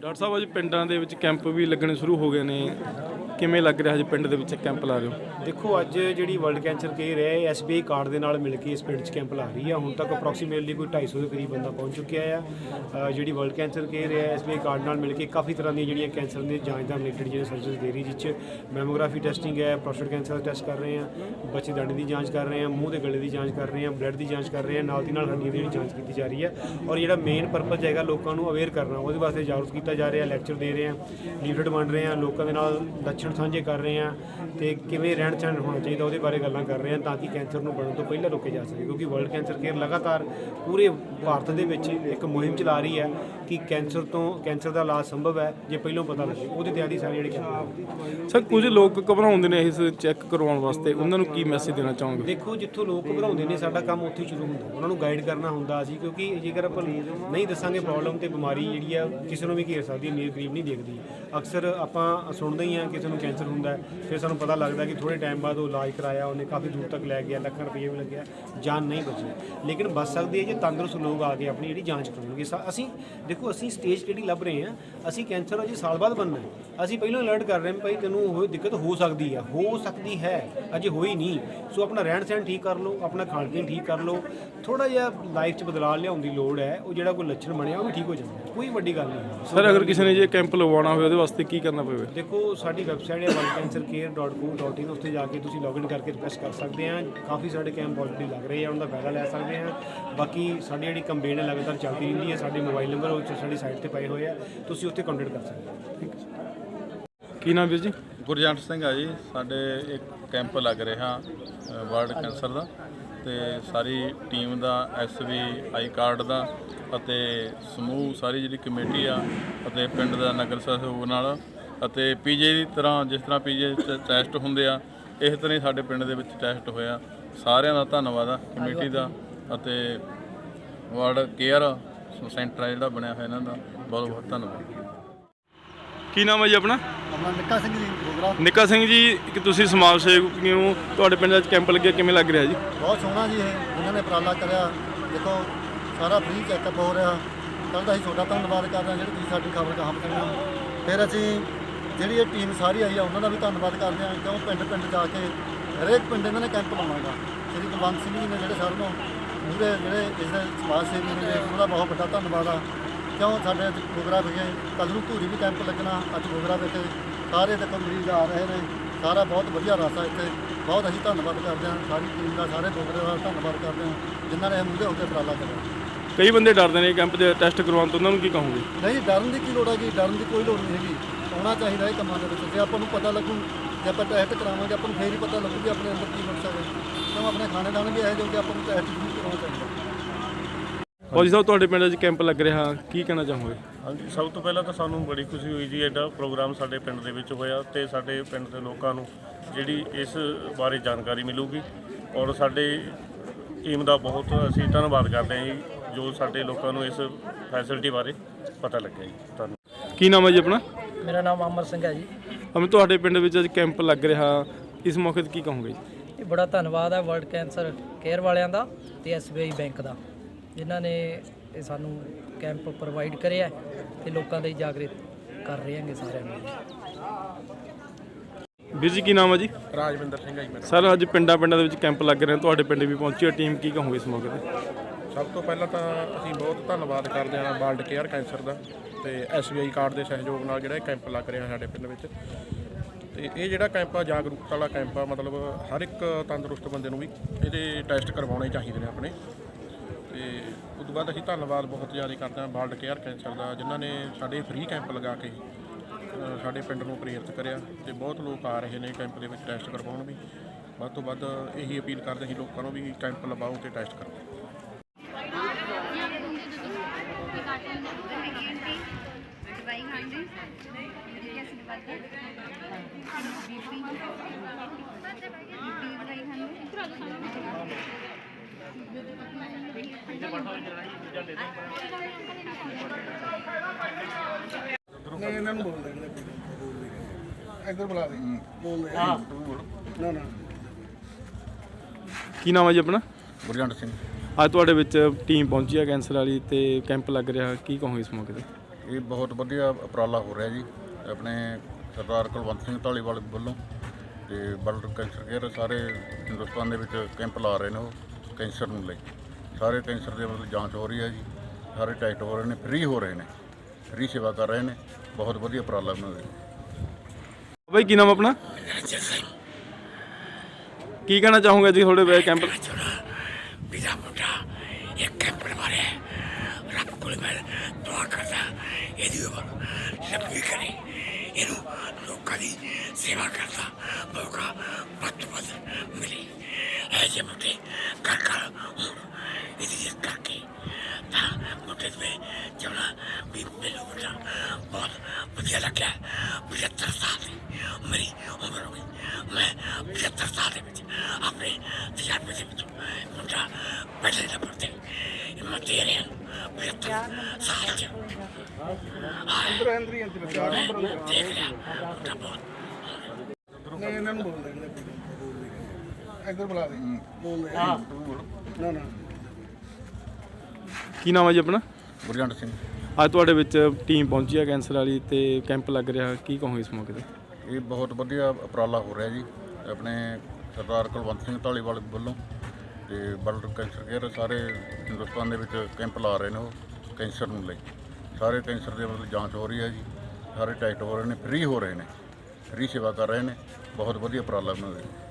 Doctor ਸਾਹਿਬ ਅੱਜ ਪਿੰਡਾਂ ਦੇ ਵਿੱਚ ਕੈਂਪ ਵੀ ਲੱਗਣੇ ਸ਼ੁਰੂ ਹੋ ਗਏ ਨੇ। ਕਿਵੇਂ ਲੱਗ ਰਿਹਾ ਅੱਜ ਪਿੰਡ ਦੇ ਵਿੱਚ ਕੈਂਪ ਲਾ ਰਹੇ ਹੋ? ਦੇਖੋ, ਅੱਜ ਜਿਹੜੀ ਵਰਲਡ ਕੈਂਸਰ ਕੇਅਰ ਹੈ ਇਹ ਐਸਬੀਆਈ ਕਾਰਡ ਦੇ ਨਾਲ ਮਿਲ ਕੇ ਇਸ ਪਿੰਡ 'ਚ ਕੈਂਪ ਲਾ ਰਹੀ ਹੈ ਹੁਣ ਤੱਕ ਅਪਰੋਕਸੀਮੇਟਲੀ ਕੋਈ 250 ਦੇ ਕਰੀਬ ਬੰਦਾ ਪਹੁੰਚ ਚੁੱਕਿਆ ਆ। ਜਿਹੜੀ ਵਰਲਡ ਕੈਂਸਰ ਕੇਅਰ ਹੈ ਐਸਬੀਆਈ ਕਾਰਡ ਨਾਲ ਮਿਲ ਕੇ ਕਾਫੀ ਤਰ੍ਹਾਂ ਦੀਆਂ ਜਿਹੜੀਆਂ ਕੈਂਸਰ ਦੇ ਜਾਂਚ ਦਾ ਰਿਲੇਟਡ ਜਿਹੜੇ ਸਰਵਿਸ ਦੇ ਰਹੀ, ਜਿਸ 'ਚ ਮੈਮੋਗ੍ਰਾਫੀ ਟੈਸਟਿੰਗ ਹੈ ਪ੍ਰੋਸਟੇਟ ਕੈਂਸਰ ਦਾ ਟੈਸਟ ਕਰ ਰਹੇ ਹਾਂ ਬੱਚੇ ਦਾੜੀ ਦੀ ਜਾਂਚ ਕਰ ਰਹੇ ਹਾਂ ਮੂੰਹ ਦੇ ਗਲੇ ਦੀ ਜਾਂਚ ਕਰ ਰਹੇ ਹਾਂ ਬਲੱਡ ਦੀ ਜਾਂਚ ਕਰ ਰਹੇ ਹਾਂ ਨਾਲ ਦੀ ਨਾਲ ਹੱਡੀਆਂ ਦੀ ਜਾਂਚ ਕੀਤੀ ਜਾ ਰਹੀ ਹੈ ਔਰ ਜਿਹੜਾ ਮੇਨ ਪਰਪਸ ਹੈਗਾ ਲੋਕਾਂ ਨੂੰ ਅਵੇਅਰ ਕਰਨਾ, ਉਹਦੇ ਵਾਸਤੇ ਜਾਗਰੂਕ ਕੀਤਾ ਜਾ ਰਿਹਾ ਲੈਕਚਰ ਦੇ ਰਹੇ ਹਾਂ ਲੀਫਲੇਟ ਵੰਡ ਰਹੇ ਹਾਂ ਲੋਕਾਂ ਦੇ ਨਾਲ ਲੱਛਣ ਸਾਂਝੇ ਕਰ ਰਹੇ ਹਾਂ ਤੇ ਕਿਵੇਂ ਰਹਿਣ ਸਹਿਣ ਹੋਣਾ ਚਾਹੀਦਾ ਉਹਦੇ ਬਾਰੇ ਗੱਲਾਂ ਕਰ ਰਹੇ ਹਾਂ ਤਾਂ ਕਿ ਕੈਂਸਰ ਨੂੰ ਬਣਨ ਤੋਂ ਪਹਿਲਾਂ ਰੋਕੇ ਜਾ ਸਕੇ ਕਿਉਂਕਿ ਵਰਲਡ ਕੈਂਸਰ ਕੇਅਰ ਲਗਾਤਾਰ ਪੂਰੇ ਭਾਰਤ ਦੇ ਵਿੱਚ ਇੱਕ ਮੁਹਿੰਮ ਚਲਾ ਰਹੀ ਹੈ ਕਿ ਕੈਂਸਰ ਤੋਂ ਕੈਂਸਰ ਦਾ ਇਲਾਜ ਸੰਭਵ ਹੈ ਜੇ ਪਹਿਲਾਂ ਪਤਾ ਲੱਗੇ। ਉਹਦੇ ਤਿਆਰੀ ਸਾਰੀ ਜਿਹੜੀ ਕੈਂਸਰ ਸਰ ਕੁਝ ਲੋਕ ਘਬਰਾਉਂਦੇ ਨੇ ਇਸ ਚੈੱਕ ਕਰਵਾਉਣ ਵਾਸਤੇ। ਉਹਨਾਂ ਨੂੰ ਕੀ ਮੈਸੇਜ ਦੇਣਾ ਚਾਹੋਗੇ? ਦੇਖੋ ਜਿੱਥੋਂ ਲੋਕ ਘਬਰਾਉਂਦੇ ਨੇ ਸਾਡਾ ਕੰਮ ਉੱਥੇ ਸ਼ੁਰੂ ਹੁੰਦਾ। ਉਹਨਾਂ ਨੂੰ ਗਾਈਡ ਕਰਨਾ ਹੁੰਦਾ ਅਸੀਂ ਕਿਉਂਕਿ ਜੇਕਰ ਆਪਾਂ ਨਹੀਂ ਦੱਸਾਂਗੇ ਪ੍ਰੋਬਲਮ ਤੇ ਬਿਮਾਰੀ ਜਿਹੜੀ ਆ ਕਿਸੇ ਨੂੰ ਵੀ ਘੇਰ ਸਕਦੀ ਹੈ ਨੀਰ ਗਰੀਬ ਨਹੀਂ ਦੇਖਦੀ। ਅਕਸਰ ਆਪਾਂ ਸੁਣਦੇ ਹੀ ਆ ਕਿਸੇ ਨੂੰ ਕੈਂਸਰ ਹੁੰਦਾ ਹੈ, ਫਿਰ ਸਾਨੂੰ ਪਤਾ ਲੱਗਦਾ ਕਿ ਥੋੜੇ ਟਾਈਮ ਬਾਅਦ ਉਹ ਇਲਾਜ ਕਰਾਇਆ ਉਹਨੇ ਕਾਫੀ ਦੂਰ ਤੱਕ ਲੈ ਗਿਆ ਲੱਖਾਂ ਰੁਪਏ ਵੀ ਲੱਗਿਆ ਜਾਨ ਨਹੀਂ ਬਚੀ। ਲੇਕਿਨ ਬਚ ਸਕਦੀ ਹੈ ਜੇ ਤੰਦਰੁਸਤ ਲੋਕ ਆ ਕੇ ਆਪਣੀ ਜਿਹੜੀ ਜਾਂਚ ਕਰਾਉਣਗੇ ਸਾ- ਅਸੀਂ ਦੇਖੋ ਅਸੀਂ ਸਟੇਜ ਕਿਹੜੀ ਲੱਭ ਰਹੇ ਹਾਂ ਅਸੀਂ ਕੈਂਸਰ ਅਜੇ ਸਾਲ ਬਾਅਦ ਬਣਨਾ ਹੈ। ਅਸੀਂ ਪਹਿਲਾਂ ਅਲਰਟ ਕਰ ਰਹੇ ਹਾਂ ਭਾਈ ਤੈਨੂੰ ਹੋਏ ਦਿੱਕਤ ਹੋ ਸਕਦੀ ਆ ਹੋ ਸਕਦੀ ਹੈ ਅਜੇ ਹੋਈ ਨਹੀਂ। ਸੋ ਆਪਣਾ ਰਹਿਣ ਸਹਿਣ ਠੀਕ ਕਰ ਲਓ ਆਪਣਾ ਖਾਣ ਪੀਣ ਠੀਕ ਕਰ ਲਓ। ਥੋੜਾ ਜਿਹਾ ਲਾਈਫ 'ਚ ਬਦਲਾਅ ਲਿਆਉਣ ਦੀ ਲੋੜ ਹੈ ਉਹ ਜਿਹੜਾ ਕੋਈ ਲੱਛਣ ਬਣਿਆ ਉਹ ਵੀ ਠੀਕ ਹੋ ਜਾਂਦਾ ਕੋਈ ਵੱਡੀ ਗੱਲ ਨਹੀਂ। ਸਰ ਅਗਰ ਕਿਸੇ ਨੇ ਜੇ ਕੈਂਪ ਲਗਵਾਉਣਾ ਹੋਵੇ ਉਹਦੇ ਵਾਸਤੇ ਕੀ ਕਰਨਾ ਪਵੇ ਦੇਖੋ ਸਾਡੀ ਵੈਬਸਾਈਟ ਹੈ worldcancercare.co.in ਉੱਥੇ ਜਾ ਕੇ ਤੁਸੀਂ ਲੌਗਇਨ ਕਰਕੇ ਰਿਕਵੈਸਟ ਕਰ ਸਕਦੇ ਆ। ਕਾਫੀ ਸਾਡੇ ਕੈਂਪ ਆਲਰੇਡੀ ਲੱਗ ਰਹੇ ਆ ਉਹਨਾਂ ਦਾ ਫਾਇਦਾ ਲੈ ਸਕਦੇ ਆ। ਬਾਕੀ ਸਾਡੀ ਜਿਹੜੀ ਕੰਪੇਨ ਹੈ ਲਗਾਤਾਰ ਚੱਲਦੀ ਰਹਿੰਦੀ ਹੈ ਸਾਡੇ ਮੋਬਾਈਲ ਨੰਬਰ ਉਹ 'ਚ ਸਾਡੀ ਸਾਈਟ ਤੇ ਪਏ ਹੋਏ ਆ ਤੁਸੀਂ ਉੱਥੇ ਕੰਟੈਕਟ ਕਰ ਸਕਦੇ ਹੋ। ਕੀ ਨਾਮ ਵੀਰ ਜੀ? ਗੁਰਜੰਟ ਸਿੰਘ ਆ ਜੀ ਸਾਡੇ ਇੱਕ ਕੈਂਪ ਲੱਗ ਰਿਹਾ ਵਰਲਡ ਕੈਂਸਰ ਦਾ। ਤੇ ਸਾਰੀ ਟੀਮ ਦਾ ਐਸਵੀ ਆਈ ਕਾਰਡ ਦਾ ਅਤੇ ਸਮੂਹ ਸਾਰੀ ਜਿਹੜੀ ਕਮੇਟੀ ਆ ਅਤੇ ਪਿੰਡ ਦਾ ਨਗਰ ਸਹਿਯੋਗ ਨਾਲ ਅਤੇ ਪੀਜੇ ਦੀ ਤਰ੍ਹਾਂ ਜਿਸ ਤਰ੍ਹਾਂ ਪੀਜੇ ਟੈਸਟ ਹੁੰਦੇ ਆ ਇਸ ਤਰ੍ਹਾਂ ਹੀ ਸਾਡੇ ਪਿੰਡ ਦੇ ਵਿੱਚ ਟੈਸਟ ਹੋਇਆ ਸਾਰਿਆਂ ਦਾ ਧੰਨਵਾਦ ਆ ਕਮੇਟੀ ਦਾ ਅਤੇ ਵਰਲਡ ਕੇਅਰ ਸੈਂਟਰ ਆ ਜਿਹੜਾ ਬਣਿਆ ਹੋਇਆ ਇਹਨਾਂ ਦਾ ਬਹੁਤ ਬਹੁਤ ਧੰਨਵਾਦ। ਕੀ ਨਾਮ ਹੈ ਜੀ ਆਪਣਾ? ਆਪਣਾ ਨਿੱਕਾ ਸਿੰਘ ਜੀ ਗੋਗਰਾ। ਨਿੱਕਾ ਸਿੰਘ ਜੀ ਕਿ ਤੁਸੀਂ ਸਮਾਜ ਸੇਵਕ ਕਿਉਂ ਤੁਹਾਡੇ ਪਿੰਡ ਵਿੱਚ ਕੈਂਪ ਲੱਗਿਆ ਕਿਵੇਂ ਲੱਗ ਰਿਹਾ ਜੀ? ਬਹੁਤ ਸੋਹਣਾ ਜੀ ਇਹ ਇਹਨਾਂ ਨੇ ਉਪਰਾਲਾ ਕਰਿਆ। ਦੇਖੋ ਸਾਰਾ ਫ੍ਰੀ ਚੈੱਕਅਪ ਹੋ ਰਿਹਾ। ਕੱਲ੍ਹ ਦਾ ਅਸੀਂ ਤੁਹਾਡਾ ਧੰਨਵਾਦ ਕਰਦੇ ਹਾਂ ਜਿਹੜੀ ਤੁਸੀਂ ਸਾਡੀ ਖਬਰ ਕਹਾਂ ਪਹੁੰਚਾਈ ਫਿਰ ਅਸੀਂ ਜਿਹੜੀ ਇਹ ਟੀਮ ਸਾਰੀ ਆਈ ਆ ਉਹਨਾਂ ਦਾ ਵੀ ਧੰਨਵਾਦ ਕਰਦੇ ਹਾਂ ਕਿਉਂ ਪਿੰਡ ਪਿੰਡ ਜਾ ਕੇ ਹਰੇਕ ਪਿੰਡ ਇਹਨਾਂ ਨੇ ਕੈਂਪ ਲਾਉਣਾਗਾ ਸ੍ਰੀ ਕੁਲਵੰਤ ਸਿੰਘ ਜੀ ਨੇ ਜਿਹੜੇ ਸਾਰਿਆਂ ਨੂੰ ਮੂਹਰੇ ਜਿਹੜੇ ਇਸ ਦੇ ਸਮਾਜ ਸੇਵੀ ਨੇ ਉਹਦਾ ਬਹੁਤ ਵੱਡਾ ਧੰਨਵਾਦ ਆ। ਕਿਉਂ ਸਾਡੇ ਅੱਜ ਗੋਗਰਾ ਵਿਖੇ ਕੱਲ੍ਹ ਨੂੰ ਧੂਰੀ ਵੀ ਕੈਂਪ ਲੱਗਣਾ ਅੱਜ ਗੋਗਰਾ ਵਿਖੇ ਸਾਰੇ ਦੇਖੋ ਮਰੀਜ਼ ਆ ਰਹੇ ਨੇ ਸਾਰਾ ਬਹੁਤ ਵਧੀਆ ਰਸਤਾ ਇੱਥੇ। ਬਹੁਤ ਅਸੀਂ ਧੰਨਵਾਦ ਕਰਦੇ ਹਾਂ ਸਾਰੀ ਟੀਮ ਦਾ ਸਾਰੇ ਗੋਗਰੇ ਦਾ ਧੰਨਵਾਦ ਕਰਦੇ ਹਾਂ ਜਿਨ੍ਹਾਂ ਨੇ ਇਹ ਮੂਹਰੇ ਹੋ ਕੇ ਉਪਰਾਲਾ ਕਰਿਆ। ਕਈ ਬੰਦੇ ਡਰਦੇ ਨੇ ਕੈਂਪ ਦੇ ਟੈਸਟ ਕਰਵਾਉਣ ਤੋਂ ਉਹਨਾਂ ਨੂੰ ਕੀ ਕਹੋਗੇ? ਨਹੀਂ ਡਰਨ ਦੀ ਕੀ ਲੋੜ ਹੈਗੀ? ਡਰਨ ਦੀ ਕੋਈ ਲੋੜ ਨਹੀਂ ਹੈਗੀ। ਆਉਣਾ ਚਾਹੀਦਾ ਇਹ ਕੰਮਾਂ ਦੇ ਵਿੱਚ। ਜੇ ਆਪਾਂ ਨੂੰ ਪਤਾ ਲੱਗੂ ਜੇ ਆਪਾਂ ਟੈਸਟ ਕਰਾਵਾਂਗੇ ਆਪਾਂ ਨੂੰ ਫੇਰ ਹੀ ਪਤਾ ਲੱਗੂ ਕਿ ਆਪਣੇ ਅੰਦਰ ਕੀ ਨੁਕਸ ਹੈ। ਕਿਉਂ ਆਪਣੇ ਖਾਣੇ ਦਾਣੇ ਵੀ ਇਹੋ ਜਿਹੇ ਕਿ ਆਪਾਂ ਨੂੰ ਟੈਸਟ ਜ਼ਰੂਰ ਕਰਾਉਣਾ ਚਾਹੀਦਾ। ਫੌਜੀ ਸਾਹਿਬ ਤੁਹਾਡੇ ਪਿੰਡ ਵਿੱਚ ਕੈਂਪ ਲੱਗ ਰਿਹਾ। ਕੀ ਕਹਿਣਾ ਚਾਹੋਗੇ? ਹਾਂਜੀ ਸਭ ਤੋਂ ਪਹਿਲਾਂ ਤਾਂ ਸਾਨੂੰ ਬੜੀ ਖੁਸ਼ੀ ਹੋਈ ਜੀ ਐਡਾ ਪ੍ਰੋਗਰਾਮ ਸਾਡੇ ਪਿੰਡ ਦੇ ਵਿੱਚ ਹੋਇਆ ਤੇ ਸਾਡੇ ਪਿੰਡ ਦੇ ਲੋਕਾਂ ਨੂੰ ਜਿਹੜੀ ਇਸ ਬਾਰੇ ਜਾਣਕਾਰੀ ਮਿਲੂਗੀ। ਔਰ ਸਾਡੇ ਟੀਮ ਦਾ ਬਹੁਤ ਅਸੀਂ ਧੰਨਵਾਦ ਕਰਦੇ ਹਾਂ ਜੀ ਜੋ ਸਾਡੇ ਲੋਕਾਂ ਨੂੰ ਇਸ ਫੈਸਿਲਿਟੀ ਬਾਰੇ ਪਤਾ ਲੱਗਿਆ ਜੀ। ਧੰਨਵਾਦ। ਕੀ ਨਾਮ ਹੈ ਜੀ ਆਪਣਾ? ਮੇਰਾ ਨਾਮ ਅਮਰ ਸਿੰਘ ਹੈ ਜੀ। ਅਮਨ ਤੁਹਾਡੇ ਪਿੰਡ ਵਿੱਚ ਅੱਜ ਕੈਂਪ ਲੱਗ ਰਿਹਾ। ਇਸ ਮੌਕੇ ਤੇ ਕੀ ਕਹੋਗੇ ਇਹ ਬੜਾ ਧੰਨਵਾਦ ਹੈ ਵਰਲਡ ਕੈਂਸਰ ਕੇਅਰ ਵਾਲਿਆਂ ਦਾ ਤੇ ਐਸਬੀਆਈ ਬੈਂਕ ਦਾ ਜਿਨ੍ਹਾਂ ਨੇ ਇਹ ਸਾਨੂੰ ਕੈਂਪ ਪ੍ਰੋਵਾਈਡ ਕਰਿਆ ਤੇ ਲੋਕਾਂ ਲਈ ਜਾਗਰਿਤ ਕਰ ਰਹੇ ਹਾਂਗੇ ਸਾਰਿਆਂ ਨੂੰ। ਵੀਰ ਜੀ ਕੀ ਨਾਮ ਹੈ ਜੀ? ਰਾਜਵਿੰਦਰ ਸਿੰਘ ਆ ਜੀ ਮੇਰਾ। ਸਰ ਅੱਜ ਪਿੰਡਾਂ ਪਿੰਡਾਂ ਦੇ ਵਿੱਚ ਕੈਂਪ ਲੱਗ ਰਹੇ ਨੇ। ਤੁਹਾਡੇ ਪਿੰਡ ਵੀ ਪਹੁੰਚੀ ਹੈ। ਟੀਮ ਕੀ ਕਹੋਗੇ ਇਸ ਮੌਕੇ ਤੇ? ਸਭ ਤੋਂ ਪਹਿਲਾਂ ਤਾਂ ਅਸੀਂ ਬਹੁਤ ਧੰਨਵਾਦ ਕਰਦੇ ਹਾਂ ਵਰਲਡ ਕੇਅਰ ਕੈਂਸਰ ਦਾ ਤੇ ਐਸਬੀਆਈ ਕਾਰਡ ਦੇ ਸਹਿਯੋਗ ਨਾਲ ਜਿਹੜਾ ਇਹ ਕੈਂਪ ਲੱਗ ਰਿਹਾ ਸਾਡੇ ਪਿੰਡ ਵਿੱਚ। ਤੇ ਇਹ ਜਿਹੜਾ ਕੈਂਪ ਆ, ਜਾਗਰੂਕਤਾ ਵਾਲਾ ਕੈਂਪ ਆ, ਮਤਲਬ ਹਰ ਇੱਕ ਤੰਦਰੁਸਤ ਬੰਦੇ ਨੂੰ ਵੀ ਇਹਦੇ ਟੈਸਟ ਕਰਵਾਉਣੇ ਚਾਹੀਦੇ ਨੇ ਆਪਣੇ। ਤੇ ਉਸ ਤੋਂ ਬਾਅਦ ਅਸੀਂ ਧੰਨਵਾਦ ਬਹੁਤ ਜ਼ਿਆਦਾ ਕਰਦੇ ਹਾਂ ਵਰਲਡ ਕੇਅਰ ਕੈਂਸਰ ਦਾ, ਜਿਨ੍ਹਾਂ ਨੇ ਸਾਡੇ ਫ੍ਰੀ ਕੈਂਪ ਲਗਾ ਕੇ ਸਾਡੇ ਪਿੰਡ ਨੂੰ ਪ੍ਰੇਰਿਤ ਕਰਿਆ ਤੇ ਬਹੁਤ ਲੋਕ ਆ ਰਹੇ ਨੇ ਕੈਂਪ ਦੇ ਵਿੱਚ ਟੈਸਟ ਕਰਵਾਉਣ ਵੀ। ਵੱਧ ਤੋਂ ਵੱਧ ਇਹੀ ਅਪੀਲ ਕਰਦੇ ਹਾਂ ਲੋਕਾਂ ਨੂੰ ਵੀ ਕੈਂਪ ਲਵਾਓ ਤੇ ਟੈਸਟ ਕਰਵਾਓ। ਜਿਹੜੀ ਅਸੀਂ ਬੀਪੀ ਇਧਰ ਕੀ ਨਾਮ ਹੈ ਜੀ ਆਪਣਾ? ਗੁਰਜੰਟ ਸਿੰਘ। ਅੱਜ ਤੁਹਾਡੇ ਵਿੱਚ ਟੀਮ ਪਹੁੰਚੀ ਹੈ ਕੈਂਸਰ ਵਾਲੀ ਤੇ ਕੈਂਪ ਲੱਗ ਰਿਹਾ। ਕੀ ਕਹੋਗੇ ਇਸ ਮੌਕੇ ਤੇ? ਇਹ ਬਹੁਤ ਵਧੀਆ ਉਪਰਾਲਾ ਹੋ ਰਿਹਾ ਜੀ। ਆਪਣੇ ਸਰਦਾਰ ਕੁਲਵੰਤ ਸਿੰਘ ਢਾਲੀਵਾਲ ਵੱਲੋਂ ਤੇ ਬਲਡ ਕੈਂਸਰ ਕੇਅਰ ਸਾਰੇ ਹਿੰਦੁਸਤਾਨ ਦੇ ਵਿੱਚ ਕੈਂਪ ਲਾ ਰਹੇ ਨੇ ਉਹ ਕੈਂਸਰ ਨੂੰ ਲਈ ਸਾਰੇ ਕੈਂਸਰ ਦੇ ਮਤਲਬ ਜਾਂਚ ਹੋ ਰਹੀ ਹੈ ਜੀ। ਸਾਰੇ ਟੈਸਟ ਹੋ ਰਹੇ ਨੇ ਫ੍ਰੀ ਹੋ ਰਹੇ ਨੇ। ਫ੍ਰੀ ਸੇਵਾ ਕਰ ਰਹੇ ਨੇ। ਬਹੁਤ ਵਧੀਆ ਉਪਰਾਲਾ ਉਹਨਾਂ ਦਾ। ਬਾਈ ਕੀ ਨਾਮ ਆਪਣਾ? ਕੀ ਕਹਿਣਾ ਚਾਹੋਗੇ ਜੀ ਤੁਹਾਡੇ ਕੈਂਪ ਮੇਰਾ ਮੁੰਡਾ ਇੱਕ ਕੈਂਪਰ ਮਾਰਿਆ ਰੱਬ ਕੋਲ ਮੈਂ ਦੁਆ ਕਰਦਾ ਇਹਦੀ ਉਮਰ ਲੰਬੀ ਕਰੇ ਇਹਨੂੰ ਲੋਕਾਂ ਦੀ ਸੇਵਾ ਕਰਦਾ ਮੌਕਾ ਵੱਧ ਤੋਂ ਵੱਧ ਮਿਲੇ ਐਸੇ ਮੁੰਡੇ ਕਰ ਕਰ ਹੁਣ ਇਹਦੀ ਜਿੱਤ ਕਰਕੇ ਤਾਂ ਮੁੰਡੇ ਤੇ ਜਮਨਾ ਵੀ ਮੈਨੂੰ ਮੁੰਡਾ ਬਹੁਤ ਵਧੀਆ ਲੱਗਿਆ 75 ਸਾਲ ਦੀ ਮੇਰੀ ਉਮਰ ਹੋ ਗਈ ਮੈਂ 75 ਸਾਲ ਦੇ ਵਿੱਚ ਆਪਣੇ ਤਜਰਬੇ ਦੇ ਵਿੱਚ ਮੁੰਡਾ ਪਹਿਲੇ ਨੰਬਰ ਤੇ ਮੈਂ ਦੇ ਰਿਹਾ 75 ਸਾਲ ਚ ਅੰਦਰ ਅੰਦਰ ਦੇਖ ਲਿਆ ਮੁੰਡਾ ਬਹੁਤ ਕੀ ਨਾਮ ਹੈ ਜੀ ਆਪਣਾ? ਗੁਰਜੰਟ ਸਿੰਘ। ਅੱਜ ਤੁਹਾਡੇ ਵਿੱਚ ਟੀਮ ਪਹੁੰਚੀ ਹੈ ਕੈਂਸਰ ਵਾਲੀ ਤੇ ਕੈਂਪ ਲੱਗ ਰਿਹਾ ਕੀ ਕਹੋਗੇ ਇਸ ਮੌਕੇ ਤੇ? ਇਹ ਬਹੁਤ ਵਧੀਆ ਉਪਰਾਲਾ ਹੋ ਰਿਹਾ ਜੀ। ਆਪਣੇ ਸਰਦਾਰ ਕੁਲਵੰਤ ਸਿੰਘ ਢਾਲੀਵਾਲ ਵੱਲੋਂ ਤੇ ਵਰਲਡ ਕੈਂਸਰ ਕੇਅਰ ਸਾਰੇ ਹਿੰਦੁਸਤਾਨ ਦੇ ਵਿੱਚ ਕੈਂਪ ਲਾ ਰਹੇ ਨੇ ਉਹ, ਕੈਂਸਰ ਨੂੰ ਲਈ ਸਾਰੇ ਕੈਂਸਰ ਦੇ ਮਤਲਬ ਜਾਂਚ ਹੋ ਰਹੀ ਹੈ ਜੀ। ਸਾਰੇ ਟੈਸਟ ਹੋ ਰਹੇ ਨੇ, ਫ੍ਰੀ ਹੋ ਰਹੇ ਨੇ। ਫ੍ਰੀ ਸੇਵਾ ਕਰ ਰਹੇ ਨੇ। ਬਹੁਤ ਵਧੀਆ ਉਪਰਾਲਾ ਉਹਨਾਂ